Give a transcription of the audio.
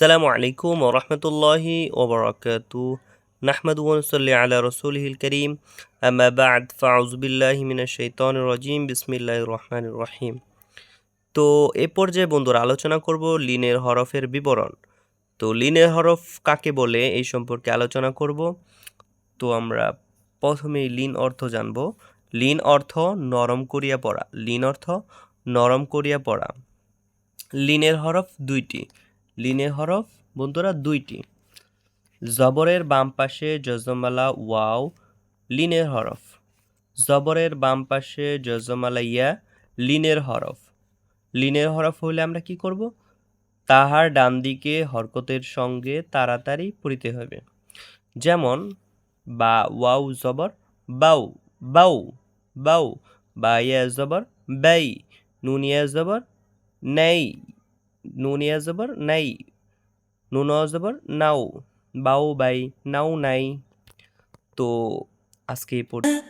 সালামু আলাইকুম ওরহমতুল্লাহি ওবরাকাতু নাহমাদু ওয়ানসাল্লি আলা রসুলহিল করিম। আম্মা বাদ ফাউজবিল্লাহি মিনা শৈতান রাজিম। বিসমিল্লাহির রহমানির রহিম। তো এ পর্যায়ে বন্ধুরা আলোচনা করব লিনের হরফের বিবরণ। তো লিনের হরফ কাকে বলে এই সম্পর্কে আলোচনা করব। তো আমরা প্রথমেই লিন অর্থ জানব। লিন অর্থ নরম করিয়া পড়া। লিন অর্থ নরম করিয়া পড়া। লিনের হরফ দুইটি। লিনের হরফ, বন্ধুরা দুইটি। জবরের বাম পাশে জজমালা ওয়াও, লিনের হরফ। জবরের বাম পাশে জজমালা ইয়া, লিনের হরফ। লিনের হরফ হলে আমরা কি করব? তাহার ডান দিকে হরকতের সঙ্গে তাড়াতাড়ি পড়িতে হবে যেমন, বা ওয়াও জবর, বাউ বাউ বাউ, বা ইয়া জবর বাই নুনিয়া জবর, নেই। নুন জবর নাই নুন জবর নাও বাউ বাই নাও নাই। তো আজকে এই পর্যন্ত